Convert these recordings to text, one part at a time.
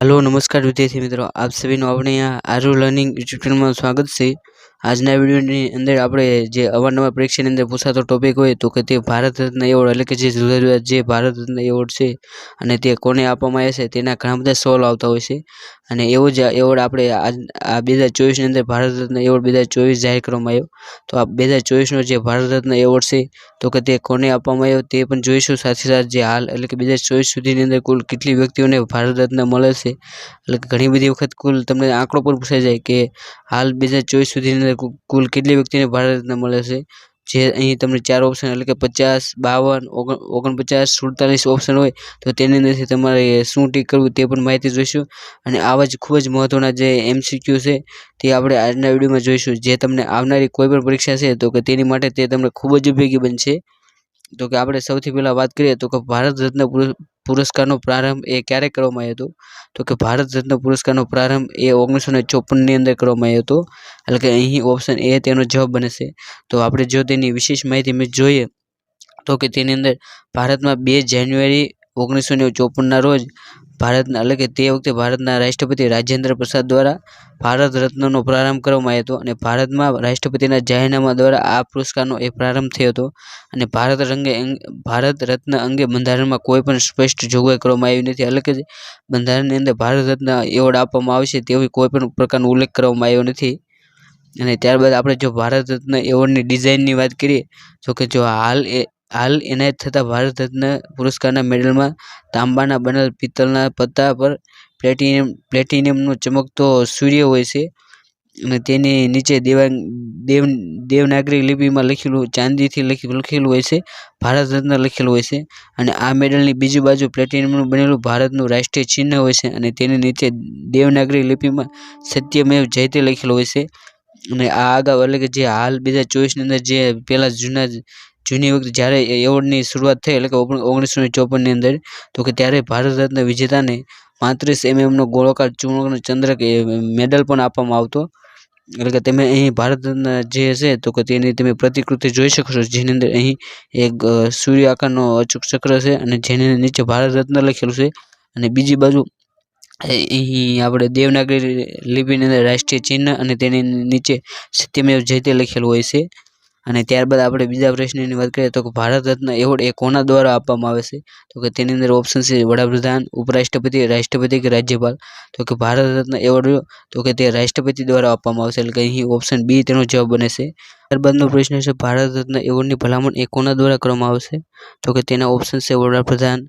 Hello નમસ્કાર વિદ્યાર્થી મિત્રો. આપ સભીનું આપણે અહીંયા આરુ લર્નિંગ ટ્યુટોરિયલમાં સ્વાગત છે. આજના વિડીયોની અંદર આપણે જે અવારનવાર પરીક્ષાની અંદર પૂછાતો ટોપિક હોય તો કે તે ભારત રત્ન એવોર્ડ એટલે કે જે જુદા જુદા જે ભારત રત્ન એવોર્ડ છે અને તે કોને આપવામાં આવે છે તેના ઘણા બધા સવાલો આવતા હોય છે. અને એવો જ એવોર્ડ આપણે આ બે હજાર ચોવીસની અંદર ભારત રત્ન એવોર્ડ બે હજાર ચોવીસ જાહેર કરવામાં આવ્યો. તો આ બે હજાર ચોવીસનો જે ભારત રત્ન એવોર્ડ છે તો કે તે કોને આપવામાં આવ્યો તે પણ જોઈશું. સાથે સાથે જે હાલ એટલે કે બે હજાર ચોવીસ સુધીની અંદર કુલ કેટલી વ્યક્તિઓને ભારત રત્ન મળે છે? એટલે ઘણી બધી વખત કુલ તમને આંકડો પણ પૂછાઈ જાય કે હાલ બે હજાર ચોવીસ સુધીની કુલ કેટલી વ્યક્તિને ભારત રત્ન મળે છે? જે અહીં તમને ચાર ઓપ્શન એટલે કે પચાસ, બાવન ઓગણ ઓગણપચાસ, સુડતાલીસ ઓપ્શન હોય, તો તેની અંદરથી તમારે શું ટીક કરવું તે પણ માહિતી જોઈશું. અને આવા જ ખૂબ જ મહત્ત્વના જે એમસીક્યુ છે, તે આપણે આજના વિડીયોમાં જોઈશું. જે તમને આવનારી કોઈ પણ પરીક્ષા છે, તો કે તેની માટે તે તમને ખૂબ જ ઉપયોગી બનશે. તો કે આપણે સૌથી પહેલાં વાત કરીએ તો કે ભારત રત્ન પુરસ્કારનો પ્રારંભ એ ક્યારે કરવામાં આવ્યો હતો? તો કે ભારત રત્ન પુરસ્કારનો પ્રારંભ એ ઓગણીસો ને ચોપનની અંદર કરવામાં આવ્યો હતો. એટલે કે અહીં ઓપ્શન એ તેનો જવાબ બને છે તો આપણે જો તેની વિશેષ માહિતી મેં જોઈએ, તો કે તેની અંદર ભારતમાં બે જાન્યુઆરી ઓગણીસો ને ચોપનના રોજ ભારતના, એટલે કે તે વખતે ભારતના રાષ્ટ્રપતિ રાજેન્દ્ર પ્રસાદ દ્વારા ભારત રત્નનો પ્રારંભ કરવામાં આવ્યો હતો અને ભારતમાં રાષ્ટ્રપતિના જાહેરનામા દ્વારા આ પુરસ્કારનો એ પ્રારંભ થયો હતો. અને ભારત રંગે ભારત રત્ન અંગે બંધારણમાં કોઈ પણ સ્પષ્ટ જોગવાઈ કરવામાં આવી નથી. એટલે કે બંધારણની અંદર ભારત રત્ન એવોર્ડ આપવામાં આવશે તેવી કોઈ પણ પ્રકારનો ઉલ્લેખ કરવામાં આવ્યો નથી. અને ત્યારબાદ આપણે જો ભારત રત્ન એવોર્ડની ડિઝાઇનની વાત કરીએ, તો કે જો હાલ એ હાલ એનાયત થતા ભારત રત્ન પુરસ્કારના મેડલમાં તાંબાના બનેલ પિત્તળના પત્તા પર પ્લેટિનિયમ પ્લેટિનિયમનો ચમકતો સૂર્ય હોય છે અને તેની નીચે દેવાં દેવ, દેવનાગરી લિપિમાં લખેલું, ચાંદીથી લખેલું હોય છે, ભારત રત્ન લખેલું હોય છે અને આ મેડલની બીજી બાજુ પ્લેટિનિયમનું બનેલું ભારતનું રાષ્ટ્રીય ચિહ્ન હોય છે અને તેની નીચે દેવનાગરી લિપિમાં સત્યમેવ જયતે લખેલું હોય છે અને આ અગાઉ એટલે કે જે હાલ બે હજાર ચોવીસની અંદર જે પહેલાં જૂના જૂની વખતે જ્યારે એવોર્ડની શરૂઆત થઈ, એટલે કે ઓગણીસો ને ચોપનની અંદર, તો કે ત્યારે ભારત રત્ન વિજેતાને પાંત્રીસ એમએમનો ગોળાકાર ચૂર્ણ ચંદ્રક મેડલ પણ આપવામાં આવતો. એટલે કે તમે અહીં ભારત રત્ન જે છે તો કે તેની તમે પ્રતિકૃતિ જોઈ શકો છો, જેની અંદર અહીં એક સૂર્ય આકારનો અચૂક ચક્ર છે અને જેની નીચે ભારત રત્ન લખેલું છે. અને બીજી બાજુ અહીં આપણે દેવનાગરી લિપિની અંદર રાષ્ટ્રીય ચિહ્ન અને તેની નીચે સત્યમેવ જયતે લખેલું હોય છે. અને ત્યારબાદ આપણે બીજા પ્રશ્નની વાત કરીએ તો કે ભારત રત્ન એવોર્ડ એ કોના દ્વારા આપવામાં આવે છે? તો કે તેની અંદર ઓપ્શન છે વડાપ્રધાન, ઉપરાષ્ટ્રપતિ, રાષ્ટ્રપતિ કે રાજ્યપાલ. તો કે ભારત રત્ન એવોર્ડ તો કે તે રાષ્ટ્રપતિ દ્વારા આપવામાં આવશે. એટલે કે અહીં ઓપ્શન બી તેનો જવાબ બને છે. ત્યારબાદનો પ્રશ્ન છે, ભારત રત્ન એવોર્ડની ભલામણ એ કોના દ્વારા કરવામાં આવશે? તો કે તેના ઓપ્શન છે વડાપ્રધાન,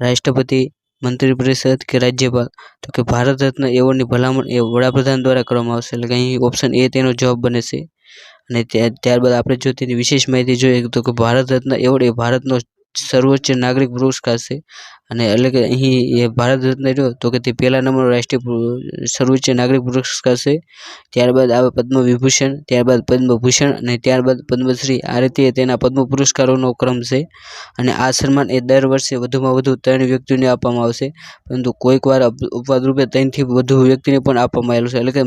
રાષ્ટ્રપતિ મંત્રી પરિષદ કે રાજ્યપાલ. તો કે ભારત રત્ન એવોર્ડની ભલામણ એ વડાપ્રધાન દ્વારા કરવામાં આવશે. એટલે કે અહીં ઓપ્શન એ તેનો જવાબ બને છે. અને ત્યારબાદ આપણે જો તેની વિશેષ માહિતી જોઈએ તો કે ભારત રત્ન એવોર્ડ એ ભારતનો સર્વોચ્ચ નાગરિક પુરસ્કાર છે અને એટલે કે અહીં એ ભારત રત્ન રહ્યો, તો કે તે પહેલા નંબર રાષ્ટ્રીય સર્વોચ્ચ નાગરિક પુરસ્કાર છે ત્યારબાદ આવે પદ્મ વિભૂષણ ત્યારબાદ પદ્મભૂષણ અને ત્યારબાદ પદ્મશ્રી. આ રીતે તેના પદ્મ પુરસ્કારોનો ક્રમ છે. અને આ સન્માન એ દર વર્ષે વધુમાં વધુ ત્રણ વ્યક્તિઓને આપવામાં આવશે. પરંતુ કોઈક વાર અપવાદ રૂપે ત્રણથી વધુ વ્યક્તિને પણ આપવામાં આવેલું છે. એટલે કે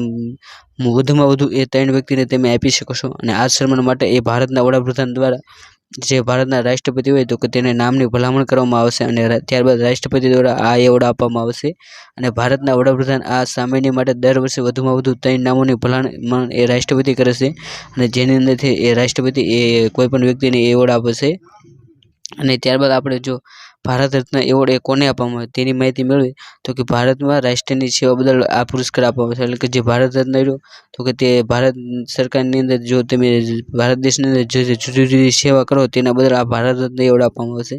વધુમાં વધુ એ ત્રણ વ્યક્તિને તમે આપી શકો છો. અને આ સન્માન માટે એ ભારતના વડાપ્રધાન દ્વારા જે ભારતના રાષ્ટ્રપતિ હોય તો તેને નામની ભલામણ કરવામાં આવશે અને ત્યારબાદ રાષ્ટ્રપતિ દ્વારા આ એવોર્ડ આપવામાં આવશે. અને ભારતના વડાપ્રધાન આ સામાન્ય માટે દર વર્ષે વધુમાં વધુ ત્રણ નામોની ભલામણ એ રાષ્ટ્રપતિ કરે છે. અને જેની અંદરથી એ રાષ્ટ્રપતિ એ કોઈ પણ વ્યક્તિને એવોર્ડ આપે છે. અને ત્યારબાદ આપણે જો ભારત રત્ન એવોર્ડ એ કોને આપવામાં આવે તેની માહિતી મેળવી તો કે ભારતમાં રાષ્ટ્રની સેવા બદલ આ પુરસ્કાર આપવામાં આવે એટલે કે જે ભારત રત્ન રહ્યો તો કે તે ભારત સરકારની અંદર જો તમે ભારત દેશની અંદર જે જુદી જુદી સેવા કરો, તેના બદલ આ ભારત રત્ન એવોર્ડ આપવામાં આવશે.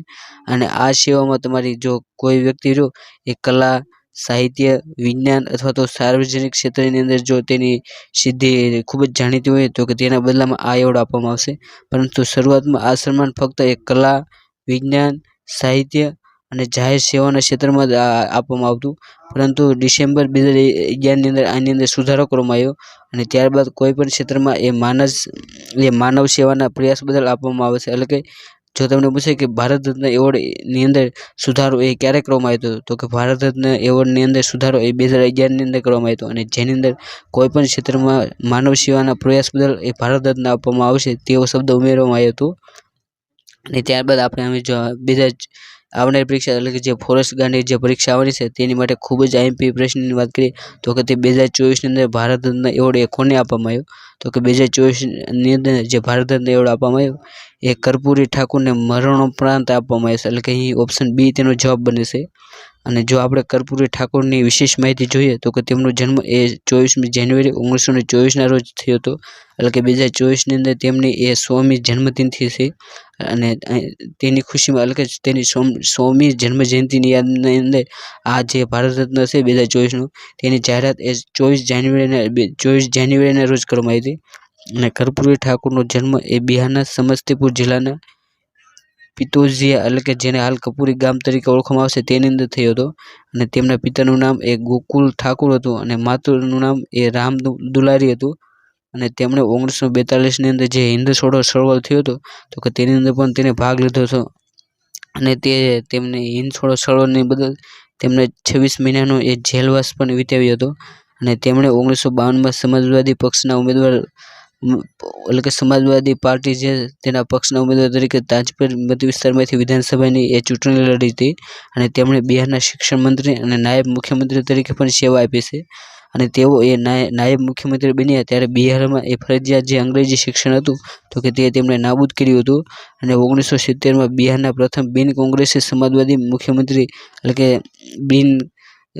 અને આ સેવામાં તમારી જો કોઈ વ્યક્તિ જો એ કલા, સાહિત્ય, વિજ્ઞાન અથવા તો સાર્વજનિક ક્ષેત્રની અંદર જો તેની સિદ્ધિ ખૂબ જ જાણીતી હોય, તો કે તેના બદલામાં આ એવોર્ડ આપવામાં આવશે. પરંતુ શરૂઆતમાં આ સન્માન ફક્ત એક કલા, વિજ્ઞાન સાહિત્ય અને જાહેર સેવાના ક્ષેત્રમાં આપવામાં આવતું. પરંતુ ડિસેમ્બર બે હજાર અગિયારની અંદર આની અંદર સુધારો કરવામાં આવ્યો અને ત્યારબાદ કોઈપણ ક્ષેત્રમાં એ માનસ, એ માનવ સેવાના પ્રયાસ બદલ આપવામાં આવે છે. એટલે કે જો તમને પૂછે કે ભારત રત્ન એવોર્ડની અંદર સુધારો એ ક્યારે કરવામાં આવ્યો હતો, તો કે ભારત રત્ન એવોર્ડની અંદર સુધારો એ બે હજાર અગિયારની અંદર કરવામાં આવ્યો હતો અને જેની અંદર કોઈપણ ક્ષેત્રમાં માનવ સેવાના પ્રયાસ બદલ એ ભારત રત્ન આપવામાં આવશે તેવો શબ્દ ઉમેરવામાં આવ્યો હતો. અને ત્યારબાદ આપણે અમે જો બીજા આવનારી પરીક્ષા, એટલે કે જે ફોરેસ્ટ ગાર્ડની જે પરીક્ષા આવવાની છે, તેની માટે ખૂબ જ આઈએમપી પ્રશ્નની વાત કરીએ, તો કે તે બે હજાર ચોવીસની અંદર ભારત રત્ન એવોર્ડ એ કોને આપવામાં આવ્યો? તો કે બે હજાર ચોવીસની અંદર જે ભારત રત્ન એવોર્ડ આપવામાં આવ્યો, એ કર્પૂરી ઠાકુરને મરણોપરાંત આપવામાં આવ્યો છે. એટલે કે અહીં ઓપ્શન બી તેનો જવાબ બને છે. અને જો આપણે કર્પૂરી ઠાકોરની વિશેષ માહિતી જોઈએ તો કે તેમનો જન્મ એ ચોવીસમી જાન્યુઆરી ઓગણીસો ને ચોવીસના રોજ થયો હતો. એટલે કે બે હજાર ચોવીસની અંદર તેમની એ સોમી જન્મદિનથી છે અને તેની ખુશીમાં એટલે કે તેની સોમી જન્મજયંતિની યાદની અંદર આ જે ભારત રત્ન છે બે હજાર ચોવીસનું તેની જાહેરાત એ ચોવીસ જાન્યુઆરીના ચોવીસ જાન્યુઆરીના રોજ કરવામાં આવી હતી. અને કર્પૂરી ઠાકુરનો જન્મ એ બિહારના સમસ્તીપુર જિલ્લાના પિતોજીયા એટલે કે જેને હાલ કપૂરી ગામ તરીકે ઓળખવામાં આવશે તેની અંદર થયો હતો. અને તેમના પિતાનું નામ એ ગોકુલ ઠાકુર હતું અને માતુનું નામ એ રામ દુલારી હતું. અને તેમણે ઓગણીસો બેતાલીસની અંદર જે હિન્દ છોડો ચળવળ થયો હતો, તો કે તેની અંદર પણ તેને ભાગ લીધો હતો. અને તે તેમને હિન્દ છોડો ચળવળની બદલ તેમણે છવ્વીસ મહિનાનો એ જેલવાસ પણ વિતાવ્યો હતો. અને તેમણે ઓગણીસો બાવનમાં સમાજવાદી પક્ષના ઉમેદવાર એટલે કે સમાજવાદી પાર્ટી છે તેના પક્ષના ઉમેદવાર તરીકે તાજપુર મત વિસ્તારમાંથી વિધાનસભાની એ ચૂંટણી લડી હતી અને તેમણે બિહારના શિક્ષણ મંત્રી અને નાયબ મુખ્યમંત્રી તરીકે પણ સેવા આપી છે. અને તેઓ એ નાયબ મુખ્યમંત્રી બન્યા ત્યારે બિહારમાં એ ફરજિયાત જે અંગ્રેજી શિક્ષણ હતું તો કે તે તેમણે નાબૂદ કર્યું હતું. અને ઓગણીસો સિત્તેરમાં બિહારના પ્રથમ બિન કોંગ્રેસી સમાજવાદી મુખ્યમંત્રી એટલે કે બિન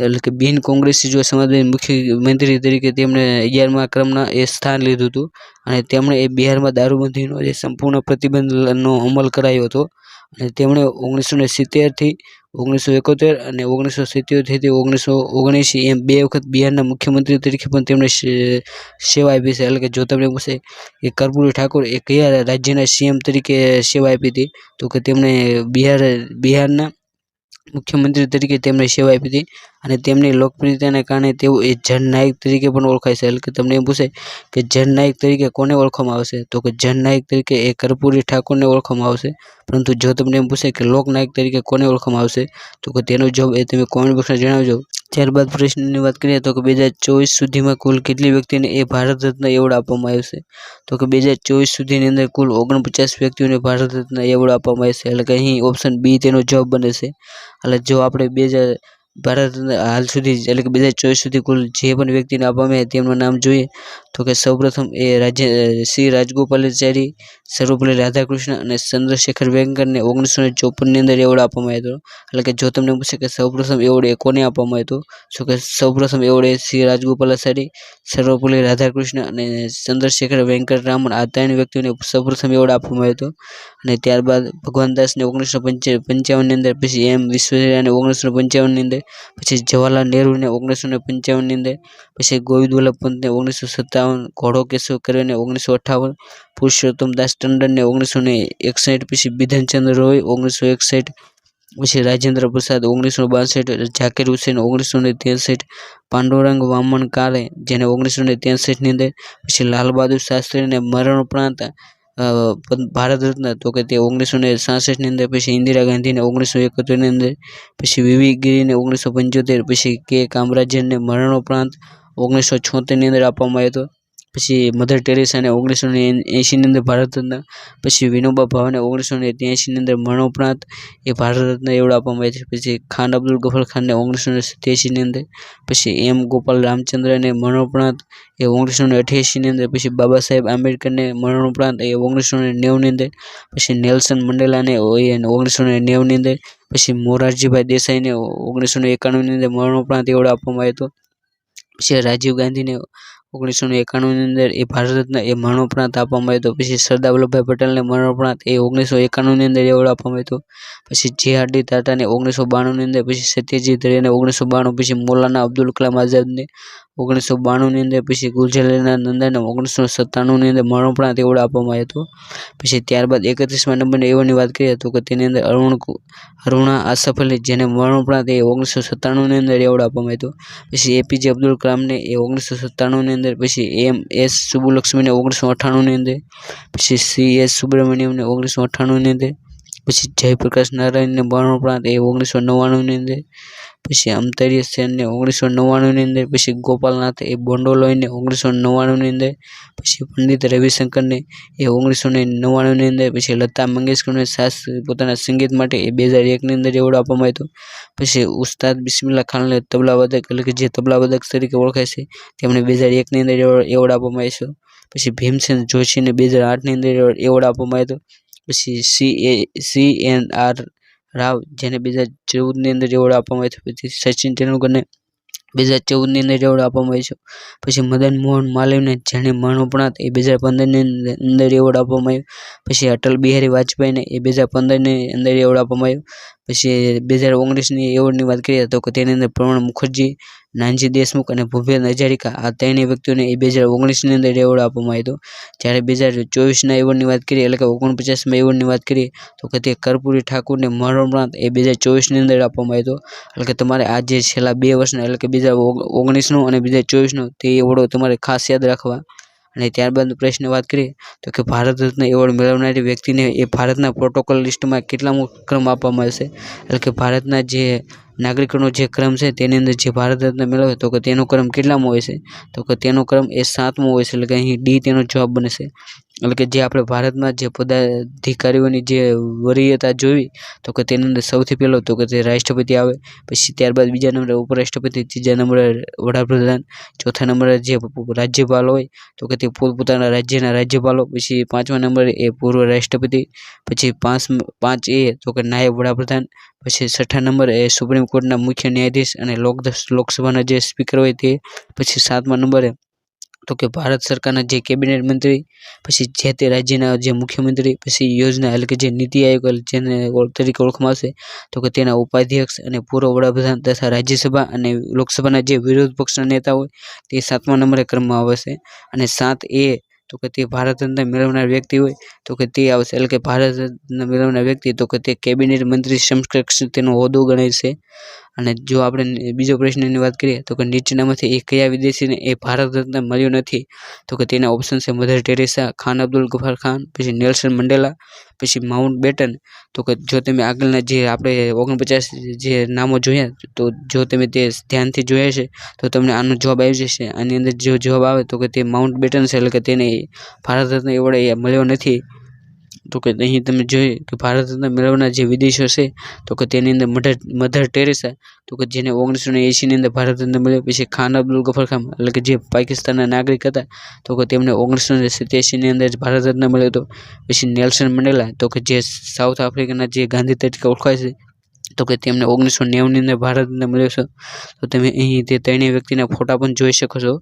એટલે કે બિન કોંગ્રેસી જો સમાજવાદી મુખ્યમંત્રી તરીકે તેમણે અગિયારમા ક્રમના એ સ્થાન લીધું હતું અને તેમણે એ બિહારમાં દારૂબંધીનો જે સંપૂર્ણ પ્રતિબંધનો અમલ કરાયો હતો અને તેમણે ઓગણીસો સિત્તેરથી ઓગણીસો એકોતેર અને ઓગણીસો સિત્તેરથી ઓગણીસો ઓગણએંસી એમ બે વખત બિહારના મુખ્યમંત્રી તરીકે પણ તેમણે સેવા આપી છે. એટલે કે જો તમને પૂછે કે કર્પૂરી ઠાકોર એ કયા રાજ્યના સીએમ તરીકે સેવા આપી હતી, તો કે તેમણે બિહાર, બિહારના મુખ્યમંત્રી તરીકે તેમણે સેવા આપી હતી અને તેમની લોકપ્રિયતાને કારણે તેઓ એ જનનાયક તરીકે પણ ઓળખાય છે. એટલે કે તમને એમ પૂછે કે જનનાયક તરીકે કોને ઓળખવામાં આવશે? તો કે જનનાયક તરીકે એ કર્પૂરી ઠાકોરને ઓળખવામાં આવશે. પરંતુ જો તમને એમ પૂછે કે લોકનાયક તરીકે કોને ઓળખવામાં આવશે? તો કે તેનો જવાબ એ તમે કોમેન્ટ બોક્સમાં જણાવજો. ત્યારબાદ પ્રશ્નની વાત કરીએ તો કે બે હજાર ચોવીસ સુધીમાં કુલ કેટલી વ્યક્તિને એ ભારત રત્ન એવોર્ડ આપવામાં આવશે તો કે બે હજાર ચોવીસ સુધીની અંદર કુલ ઓગણપચાસ વ્યક્તિઓને ભારત રત્ન એવોર્ડ આપવામાં આવશે એટલે કે અહીં ઓપ્શન બી તેનો જવાબ બને છે. એટલે જો આપણે બે હજાર ભારત હાલ સુધી, એટલે કે બે હજાર ચોવીસ સુધી કુલ જે પણ વ્યક્તિને આપવામાં આવે તેમનું નામ જોઈએ. તો કે સૌપ્રથમ એ રાજ્ય શ્રી રાજગોપાલાચારી સર્વપલ્લી રાધાકૃષ્ણ અને ચંદ્રશેખર વેંકટને ઓગણીસો ને ચોપનની અંદર એવોર્ડ આપવામાં આવ્યો એટલે કે જો તમને પૂછે કે સૌપ્રથમ એવોર્ડ એ કોને આપવામાં આવ્યો તો કે સૌપ્રથમ એવોર્ડ એ શ્રી રાજગોપાલાચારી સર્વપલ્લી રાધાકૃષ્ણ અને ચંદ્રશેખર વેંકટરામન આ ત્રણ વ્યક્તિઓને સૌપ્રથમ એવોર્ડ આપવામાં આવ્યો હતો. અને ત્યારબાદ ભગવાન દાસને ઓગણીસો પંચાવનની અંદર, પછી એમ વિશ્વેશ્વરૈયાને ઓગણીસો પંચાવનની અંદર પછી જવાહરલાલ નહેરુને ઓગણીસો ને પંચાવનની અંદર, પછી ગોવિંદ વલ્લભ પંતને ઓગણીસો સત્તાવન, ઘોડો કેશવ કરીને ઓગણીસો અઠ્ઠાવન, પુરુષોત્તમ દાસ ટંડનને ઓગણીસો ને એકસઠ, પછી બિધનચંદ્ર રોય ઓગણીસો એકસઠ, પછી રાજેન્દ્ર પ્રસાદ ઓગણીસો બાસઠ, ઝાકીર હુસેન ઓગણીસો ને ત્રેસઠ, પાંડુરંગ વામન કાલે જેને ઓગણીસો ને ત્રેસઠની અંદર, પછી લાલ બહાદુર શાસ્ત્રીને મરણ ઉપરાંત ભારત રત્ન તો કે તે ઓગણીસો ને સાસઠની અંદર પછી ઇન્દિરા ગાંધીને ઓગણીસો એકોતેરની અંદર, પછી વીવી ગિરીને ઓગણીસો પંચોતેર, પછી કે. કામરાજને મરણોપરાંત ઓગણીસો છોતેરની અંદર આપવામાં આવ્યો હતો. પછી મધર ટેરેસાને ઓગણીસો ને એંશીની અંદર ભારત રત્ન, પછી વિનોબા ભાવેને ઓગણીસો ને ત્યાંશીની અંદર મરણોપરાંત એ ભારત રત્ન એવોર્ડ આપવામાં આવે છે. પછી ખાન અબ્દુલ ગફર ખાનને ઓગણીસો ને સત્યાસીની અંદર, પછી એમ ગોપાલ રામચંદ્રને મરણોપરાંત એ ઓગણીસો ને અઠ્યાસીની અંદર, પછી બાબા સાહેબ આંબેડકરને મરણોપરાંત એ ઓગણીસો ને નેવુંની અંદર, પછી નેલ્સન મંડેલાને ઓગણીસો ને નેવુંની અંદર, પછી મોરારજીભાઈ દેસાઈને ઓગણીસો ને એકાણુંની અંદર મરણોપરાંત એવોર્ડ આપવામાં આવ્યો હતો. પછી રાજીવ ગાંધીને ઓગણીસો ને એકાણુંની અંદર એ ભારતના એ મરણોપરાંત આપવામાં આવ્યો હતો. પછી સરદાર વલ્લભભાઈ પટેલને મરણોપરાંત એ ઓગણીસો એકાણુંની અંદર એવોર્ડ આપવામાં આવ્યો હતો. પછી જે આર ડી ટાટાને ઓગણીસો બાણુંની અંદર, પછી સત્યજીત રેને ઓગણીસો બાણું, પછી મૌલાના અબ્દુલ કલામ આઝાદને ઓગણીસો બાણુંની અંદર પછી ગુલઝારીલાલ નંદાને ઓગણીસો સત્તાણુંની અંદર મરણોપરાંત એવોર્ડ આપવામાં આવ્યો હતો. પછી ત્યારબાદ એકત્રીસમા નંબરની એવોર્ડની વાત કરીએ તો કે તેની અંદર અરુણ અરુણા આસફ જેને મરણોપરાંત એ ઓગણીસો સત્તાણુંની અંદર એવોર્ડ આપવામાં આવ્યો હતો. પછી એપીજે અબ્દુલ કલામને એ ઓગણીસો સત્તાણુંની અંદર, પછી એમ એસ સુબ્બુલક્ષ્મીને ઓગણીસો અઠ્ઠાણુંની અંદર, પછી સી એસ સુબ્રમણ્યમને ઓગણીસો અઠ્ઠાણુંની અંદર પછી જયપ્રકાશ નારાયણને મરણોપરાંત એ ઓગણીસો નવ્વાણુંની અંદર, પછી અમતાર્ય સેનને ઓગણીસો નવ્વાણુંની અંદર, પછી ગોપાલનાથ એ બોંડોલોઈને ઓગણીસો નવ્વાણુંની અંદર, પછી પંડિત રવિશંકરને એ ઓગણીસો ને નવ્વાણુંની અંદર, પછી લતા મંગેશકરને સાસ પોતાના સંગીત માટે એ બે હજાર એકની અંદર એવોર્ડ આપવામાં આવ્યો પછી ઉસ્તાદ બિસ્મિલ્લા ખાનને તબલાવાદક એટલે કે જે તબલાવાદક તરીકે ઓળખાય છે, તેમણે બે હજાર એકની અંદર એવોર્ડ આપવામાં આવ્યો પછી ભીમસેન જોશીને બે હજાર આઠની અંદર એવોર્ડ આપવામાં આવ્યો પછી C A C N R Rao, જેને બે હજાર ચૌદની અંદર એવોર્ડ આપવામાં આવ્યો પછી સચિન તેંડુલકરને બે હજાર ચૌદની અંદર એવોર્ડ આપવામાં આવ્યો પછી મદન મોહન માલવીયને જેણે મરણોપરાંત એ બે હજાર પંદરની અંદર એવોર્ડ આપવામાં આવ્યો. પછી અટલ બિહારી વાજપેયીને એ બે હજાર પંદરની અંદર એવોર્ડ આપવામાં આવ્યો. પછી બે હજાર ઓગણીસની એવોર્ડની વાત કરીએ તો તેની અંદર પ્રણવ મુખર્જી નાનજી દેશમુખ અને ભૂપેન હજારિકા આ ત્રણેય વ્યક્તિઓને એ બે હજાર ઓગણીસની અંદર એવોર્ડ આપવામાં આવ્યો જ્યારે બે હજાર ચોવીસના એવોર્ડની વાત કરીએ એટલે કે ઓગણપચાસમાં એવોર્ડની વાત કરીએ તો કે તે કર્પૂરી ઠાકુરને મરણોપરાંત એ બે હજાર ચોવીસની અંદર આપવામાં આવ્યો એટલે કે તમારે આ જે છેલ્લા બે વર્ષના એટલે કે બે હજાર ઓગણીસનો અને બે હજાર ચોવીસનો તે એવોર્ડો તમારે ખાસ યાદ રાખવા. અને ત્યારબાદ પ્રશ્ન વાત કરીએ તો કે ભારત રત્ન એવોર્ડ મેળવનારી વ્યક્તિને એ ભારતના પ્રોટોકોલ લિસ્ટમાં કેટલામો ક્રમ આપવામાં આવશે? એટલે કે ભારતના જે નાગરિકોનો જે ક્રમ છે તેની અંદર જે ભારત રત્ન મેળવે તો કે તેનો ક્રમ કેટલામો હોય છે? તો કે તેનો ક્રમ એ સાતમો હોય છે, એટલે કે અહીં ડી તેનો જવાબ બનશે એટલે કે જે આપણે ભારતમાં જે પદાધિકારીઓની જે વરીયતા જોઈ, તો કે તેની અંદર સૌથી પહેલો તો કે તે રાષ્ટ્રપતિ આવે, પછી ત્યારબાદ બીજા નંબરે ઉપરાષ્ટ્રપતિ, ત્રીજા નંબરે વડાપ્રધાન, ચોથા નંબરે જે રાજ્યપાલ હોય, તો કે તે પોતપોતાના રાજ્યના રાજ્યપાલો, પછી પાંચમા નંબરે એ પૂર્વ રાષ્ટ્રપતિ, પછી પાંચ પાંચ એ તો કે નાયબ વડાપ્રધાન, પછી છઠ્ઠા નંબર એ સુપ્રીમ કોર્ટના મુખ્ય ન્યાયાધીશ અને લોક લોકસભાના જે સ્પીકર હોય તે, પછી સાતમા નંબરે તો કે ભારત સરકારના જે કેબિનેટ મંત્રી, પછી જે તે રાજ્યના જે મુખ્યમંત્રી, પછી યોજના એટલે કે જે નીતિ આયોગ જેને તરીકે ઓળખવામાં આવશે, તો કે તેના ઉપાધ્યક્ષ અને પૂર્વ વડાપ્રધાન તથા રાજ્યસભા અને લોકસભાના જે વિરોધ પક્ષના નેતા હોય, તે સાતમા નંબરે ક્રમમાં આવશે. અને સાત એ તો કે તે ભારત રત્ન મેળવનાર વ્યક્તિ હોય, તો કે તે આવશે એટલે કે ભારત રત્ન મેળવનાર વ્યક્તિ, તો કે તે કેબિનેટ મંત્રી સમકક્ષ તેનો હોદ્દો ગણાય છે અને જો આપણે બીજો પ્રશ્નની વાત કરીએ, તો કે નીચેનામાંથી એ કયા વિદેશીને એ ભારત રત્ન મળ્યો નથી, તો કે તેના ઓપ્શન છે મધર ટેરેસા ખાન, અબ્દુલ ગફાર ખાન, પછી નેલ્સન મંડેલા પછી માઉન્ટ બેટન તો કે જો તમે આગળના જે આપણે ઓગણપચાસ જે નામો જોયા, તો જો તમે તે ધ્યાનથી જોયા છે તો તમને આનો જવાબ આવી જશે. આની અંદર જો જવાબ આવે, તો કે તે માઉન્ટ બેટન છે, એટલે કે તેને ભારત રત્ન એવોર્ડ મળ્યો નથી. તો કે અહીં તમે જોઈએ કે ભારત રત્ન મેળવનાર જે વિદેશો છે, તો કે તેની અંદર મધર મધર ટેરેસા, તો કે જેને ઓગણીસો ને એંશીની અંદર ભારત રત્ન મળ્યો, પછી ખાન અબ્દુલ ગફર ખાન, એટલે કે જે પાકિસ્તાનના નાગરિક હતા, તો કે તેમને ઓગણીસો ને સિત્યાસીની અંદર ભારત રત્ન મળ્યો હતો. પછી નેલ્સન મંડેલા, તો કે જે સાઉથ આફ્રિકાના જે ગાંધી તરીકે ઓળખાય છે, તો કે તેમને ઓગણીસો નેવુંની અંદર ભારત રત્ન મળ્યો છે. તો તમે અહીં તે ત્રણેય વ્યક્તિના ફોટા પણ જોઈ શકો છો.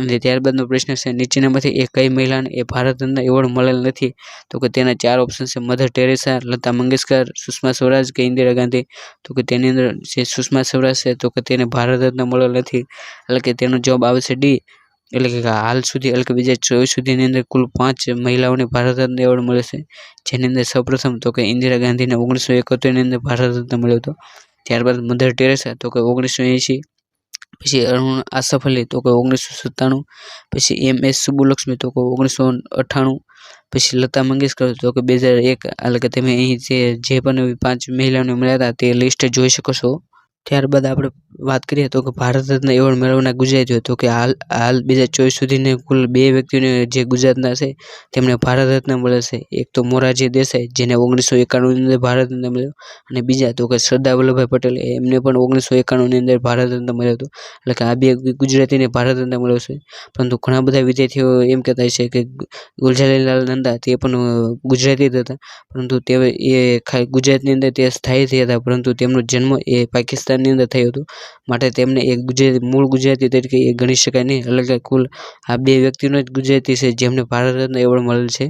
અને ત્યારબાદનો પ્રશ્ન છે, નીચેનામાંથી એ કઈ મહિલાને એ ભારત રત્ન એવોર્ડ મળેલ નથી, તો કે તેના ચાર ઓપ્શન છે, મધર ટેરેસા, લતા મંગેશકર, સુષ્મા સ્વરાજ કે ઇન્દિરા ગાંધી. તો કે તેની અંદર જે સુષ્મા સ્વરાજ છે, તો કે તેને ભારત રત્ન મળેલ નથી. એટલે કે તેનો જવાબ આવે છે ડી. એટલે કે હાલ સુધી, એટલે કે બીજા ચોવીસ સુધીની અંદર કુલ પાંચ મહિલાઓને ભારત રત્ન એવોર્ડ મળે છે. જેની અંદર સૌપ્રથમ તો કે ઇન્દિરા ગાંધીને ઓગણીસો એકોતેરની અંદર ભારત રત્ન મળ્યો હતો. ત્યારબાદ મધર ટેરેસા, તો કે ઓગણીસો એંશી. પછી અરુણ આસફ અલી તો કે ઓગણીસો સત્તાણું, પછી એમ એસ સુબ્બુલક્ષ્મી તો કે ઓગણીસો અઠ્ઠાણું, પછી લતા મંગેશકર તો કે બે હજાર એક, એટલે કે તમે અહીં જે જે પણ પાંચ મહિલાઓને મળ્યા હતા તે લિસ્ટ જોઈ શકો છો. ત્યારબાદ આપણે વાત કરીએ તો કે ભારત રત્ન એવોર્ડ મેળવનાર ગુજરાતીઓ તો કે હાલ હાલ બે હજાર ચોવીસ સુધીને કુલ બે વ્યક્તિઓને જે ગુજરાતના છે તેમને ભારત રત્ન મળે છે. એક તો મોરારજી દેસાઈ, જેને ઓગણીસો એકાણુંની અંદર ભારત રત્ન મળ્યો અને બીજા તો કે સરદાર વલ્લભભાઈ પટેલ, એમને પણ ઓગણીસો એકાણુંની અંદર ભારત રત્ન મળ્યો હતો. એટલે કે આ બે ગુજરાતીને ભારત રત્ન મળ્યો છે. પરંતુ ઘણા બધા વિદ્યાર્થીઓ એમ કહેતા છે કે ગુલઝારીલાલ નંદા તે પણ ગુજરાતી જ હતા. પરંતુ તે એ ગુજરાતની અંદર તે સ્થાયી થયા હતા. પરંતુ તેમનો જન્મ એ પાકિસ્તાનની અંદર થયું હતું. માટે તેમને એક ગુજરાતી, મૂળ ગુજરાતી તરીકે એ ગણી શકાય નહીં. એટલે કે કુલ આ બે વ્યક્તિનો જ ગુજરાતી છે જેમને ભારત રત્ન એવોર્ડ મળેલ છે.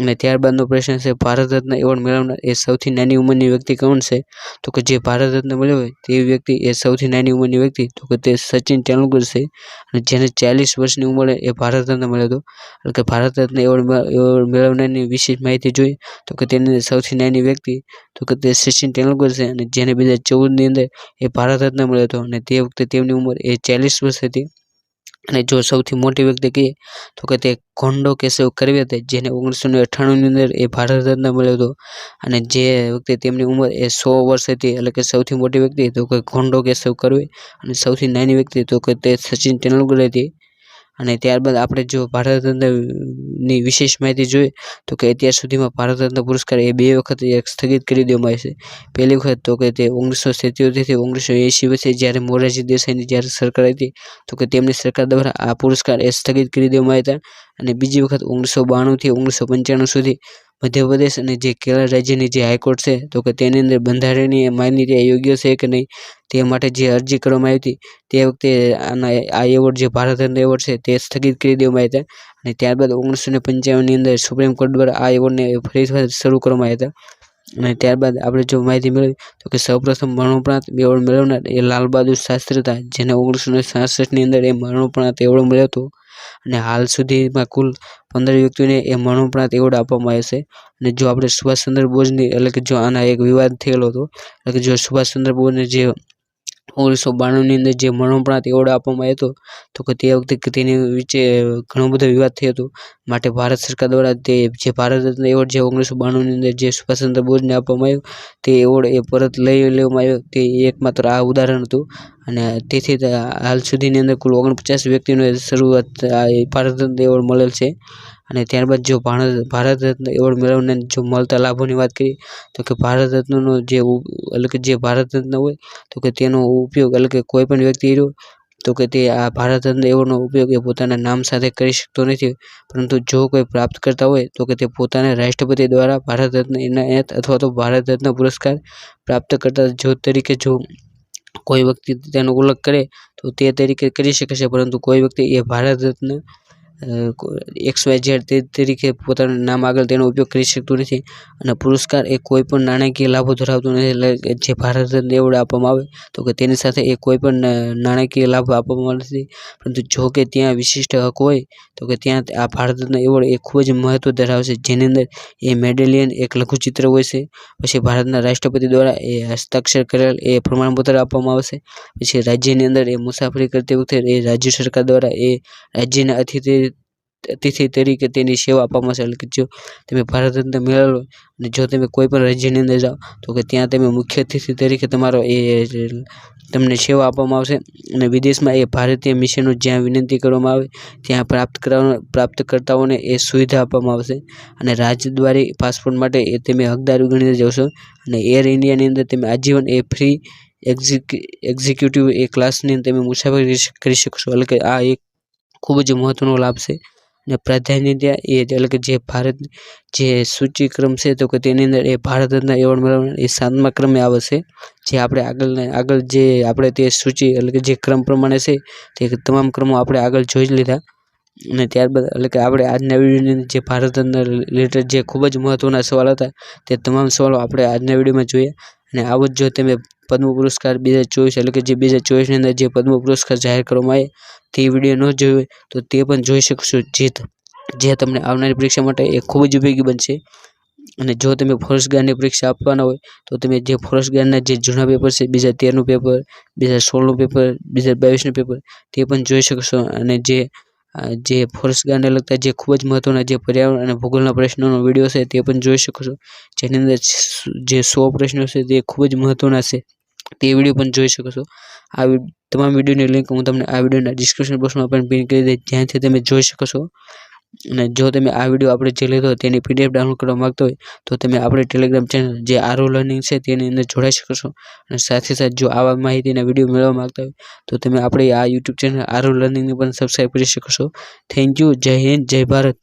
અને ત્યારબાદનો પ્રશ્ન છે ભારત રત્ન એવોર્ડ મેળવનાર એ સૌથી નાની ઉંમરની વ્યક્તિ કોણ છે? તો કે જે ભારત રત્ન મળ્યો હોય તે વ્યક્તિ એ સૌથી નાની ઉંમરની વ્યક્તિ, તો કે તે સચિન તેંડુલકર છે. અને જેને ચાલીસ વર્ષની ઉંમરે એ ભારત રત્ન મળ્યો હતો. એટલે કે ભારત રત્ન એવોર્ડ એવોર્ડ મેળવનારની વિશેષ માહિતી જોઈ, તો કે તેની સૌથી નાની વ્યક્તિ, તો કે તે સચિન તેંડુલકર છે. અને જેને બે હજાર ચૌદની અંદર એ ભારત રત્ન મળ્યો હતો. અને તે વખતે તેમની ઉંમર એ ચાલીસ વર્ષ હતી. અને જો સૌથી મોટી વ્યક્તિ કહીએ તો કે તે કોંડો કેશવ કરવે જેને ઓગણીસો ને અઠ્ઠાણુંની અંદર એ ભારત રત્ન મળ્યો હતો. અને જે વખતે તેમની ઉંમર એ સો વર્ષ હતી, એટલે કે સૌથી મોટી વ્યક્તિ તો કે કોંડો કેશવ કરવે અને સૌથી નાની વ્યક્તિ તો કે તે સચિન તેંડુલકર હતી. અને ત્યારબાદ આપણે જો ભારત રત્નની વિશેષ માહિતી જોઈએ, તો કે અત્યાર સુધીમાં ભારત રત્ન પુરસ્કાર એ બે વખત સ્થગિત કરી દેવામાં આવે છે. પહેલી વખત તો કે તે ઓગણીસો સિત્યોતેરથી ઓગણીસો એંશી વચ્ચે જ્યારે મોરારજી દેસાઈની જ્યારે સરકાર હતી, તો કે તેમની સરકાર દ્વારા આ પુરસ્કાર એ સ્થગિત કરી દેવામાં આવ્યા હતા. અને બીજી વખત ઓગણીસો બાણુંથી ઓગણીસો પંચાણું સુધી મધ્યપ્રદેશ અને જે કેરળ રાજ્યની જે હાઈકોર્ટ છે, તો કે તેની અંદર બંધારણીય માન્યતા યોગ્ય છે કે નહીં, તે માટે જે અરજી કરવામાં આવી હતી, તે વખતે આના આ એવોર્ડ જે ભારત એવોર્ડ છે, તે સ્થગિત કરી દેવામાં આવ્યા હતા અને ત્યારબાદ ઓગણીસો ને પંચાવનની અંદર સુપ્રીમ કોર્ટ દ્વારા આ એવોર્ડને ફરી શરૂ કરવામાં આવ્યા હતા અને ત્યારબાદ આપણે જો માહિતી મેળવી, તો કે સૌપ્રથમ મરણોપરાંત એવોર્ડ મેળવનાર એ લાલ બહાદુર શાસ્ત્રી હતા, જેને ઓગણીસો ને સાસઠની અંદર એ મરણોપરાંત એવોર્ડ મળ્યો હતો. અને હાલ સુધીમાં કુલ પંદર વ્યક્તિઓને એ મરણોપરાંત એવોર્ડ આપવામાં આવે છે. અને જો આપણે સુભાષચંદ્ર બોઝની, એટલે કે જો આના એક વિવાદ થયેલો હતો, એટલે કે જો સુભાષચંદ્ર બોઝને જે ઓગણીસો બાણુંની અંદર જે મરણોપરાંત એવોર્ડ આપવામાં આવ્યો હતો, તો કે તે વખતે તેની વિશે ઘણો બધો વિવાદ થયો હતો. માટે ભારત સરકાર દ્વારા તે જે ભારત રત્ન એવોર્ડ જે ઓગણીસો બાણુંની અંદર જે સુભાષચંદ્ર બોઝને આપવામાં આવ્યો, તે એવોર્ડ એ પરત લઈ લેવામાં આવ્યો. તે એકમાત્ર આ ઉદાહરણ હતું. અને તેથી હાલ સુધીની અંદર કુલ ઓગણપચાસ વ્યક્તિઓને શરૂઆત ભારત રત્ન એવોર્ડ મળેલ છે. અને ત્યારબાદ જો ભારત ભારત રત્ન એવોર્ડ મેળવનાર જો મળતા લાભોની વાત કરીએ, તો કે ભારત રત્નનો જે એટલે કે જે ભારત રત્ન હોય, તો કે તેનો ઉપયોગ, એટલે કે કોઈપણ વ્યક્તિ રહ્યો, તો કે તે આ ભારત રત્ન એવોર્ડનો ઉપયોગ એ પોતાના નામ સાથે કરી શકતો નથી. પરંતુ જો કોઈ પ્રાપ્ત કરતા હોય, તો કે તે પોતાના રાષ્ટ્રપતિ દ્વારા ભારત રત્ન એનાયત અથવા તો ભારત રત્ન પુરસ્કાર પ્રાપ્ત કરતા જો તરીકે જો કોઈ વ્યક્તિ તેનો ઉલ્લેખ કરે તો તે તરીકે કરી શકે છે, પરંતુ કોઈ વ્યક્તિ એ Bharat Ratna x Y Z તરીકે પોતાનું નામ આગળ તેનો ઉપયોગ કરી શકતું નથી અને પુરસ્કાર એ કોઈ પણ નાણાકીય લાભો ધરાવતો નથી એટલે જે ભારત રત્ન એવોર્ડ આપવામાં આવે તો કે તેની સાથે એ કોઈ પણ નાણાકીય લાભ આપવામાં નથી. પરંતુ જો કે ત્યાં વિશિષ્ટ હક હોય તો કે ત્યાં આ ભારત રત્ન એવોર્ડ એ ખૂબ જ મહત્ત્વ ધરાવે છે જેની અંદર એ મેડેલિયન એક લઘુચિત્ર હોય છે. પછી ભારતના રાષ્ટ્રપતિ દ્વારા એ હસ્તાક્ષર કરેલ એ પ્રમાણપત્ર આપવામાં આવશે. પછી રાજ્યની અંદર એ મુસાફરી કરતી વખતે એ રાજ્ય સરકાર દ્વારા એ રાજ્યના અતિથિ અતિથિ તરીકે તેની સેવા આપવામાં આવશે એટલે કે જો તમે ભારત રત્ન મેળવેલો અને જો તમે કોઈ પણ રાજ્યની અંદર જાઓ, તો કે ત્યાં તમે મુખ્ય અતિથિ તરીકે તમારો એ તમને સેવા આપવામાં આવશે અને વિદેશમાં એ ભારતીય મિશનો જ્યાં વિનંતી કરવામાં આવે, ત્યાં પ્રાપ્ત કરવા, પ્રાપ્તકર્તાઓને એ સુવિધા આપવામાં આવશે અને રાજદ્વારી પાસપોર્ટ માટે એ તમે હકદાર ગણીને જશો અને એર ઇન્ડિયાની અંદર તમે આજીવન એ ફ્રી એક્ઝિક્યુટિવ એ ક્લાસની તમે મુસાફરી કરી શકશો. એટલે કે આ એક ખૂબ જ મહત્ત્વનો લાભ છે. અને પ્રાધાન્ય એ એટલે કે જે ભારત જે સૂચિક્રમ છે, તો કે તેની અંદર એ ભારત રત્ન એવોર્ડ મેળવનાર એ સાતમા ક્રમે આવે છે. જે આપણે આગળને, આગળ જે આપણે તે સૂચિ, એટલે કે જે ક્રમ પ્રમાણે છે, તે તમામ ક્રમો આપણે આગળ જોઈ જ લીધા. અને ત્યારબાદ, એટલે કે આપણે આજના વિડીયોની જે ભારત અંદર રિલેટેડ જે ખૂબ જ મહત્ત્વના સવાલ હતા, તે તમામ સવાલો આપણે આજના વિડીયોમાં જોઈએ અને આવો જ જો તમે પદ્મ પુરસ્કાર બે હજાર ચોવીસ એટલે કે જે બે હજાર ચોવીસની અંદર જે પદ્મ પુરસ્કાર જાહેર કરવામાં આવે તે વીડિયો ન જોયો તો તે પણ જોઈ શકશો. જે જે તમને આવનારી પરીક્ષા માટે એ ખૂબ જ ઉપયોગી બનશે. અને જો તમે ફોરેસ્ટ ગાર્ડની પરીક્ષા આપવાના હોય તો તમે જે ફોરેસ્ટ ગાર્ડના જે જૂના પેપર છે, બે હજાર તેરનું પેપર બે હજાર સોળનું પેપર બે હજાર બાવીસનું પેપર તે પણ જોઈ શકશો. અને જે જે ફોરેસ્ટ ગાર્ડને લગતા જે ખૂબ જ મહત્ત્વના જે પર્યાવરણ અને ભૂગોળના પ્રશ્નોનો વીડિયો છે તે પણ જોઈ શકો છો જેની અંદર જે સો પ્રશ્નો છે તે ખૂબ જ મહત્ત્વના છે. તે વીડિયો પણ જોઈ શકો છો. આ તમામ વિડીયોની લિંક હું તમને આ વિડીયોના ડિસ્ક્રિપ્શન બોક્સમાં પણ પિન કરી દઈશ, જ્યાંથી તમે જોઈ શકો છો. અને જો તમે આ વીડિયો આપણે જે લીધો તેની પીડીએફ ડાઉનલોડ કરવા માગતો હોય, તો તમે આપણે ટેલિગ્રામ ચેનલ જે આરો લર્નિંગ છે તેની અંદર જોડાઈ શકો છો. અને સાથે સાથે જો આવા માહિતીના વીડિયો મેળવવા માગતા હોય, તો તમે આપણે આ યુટ્યુબ ચેનલ આરો લર્નિંગને પણ સબસ્ક્રાઈબ કરી શકો છો. થેન્ક યુ જય હિન્દ, જય ભારત.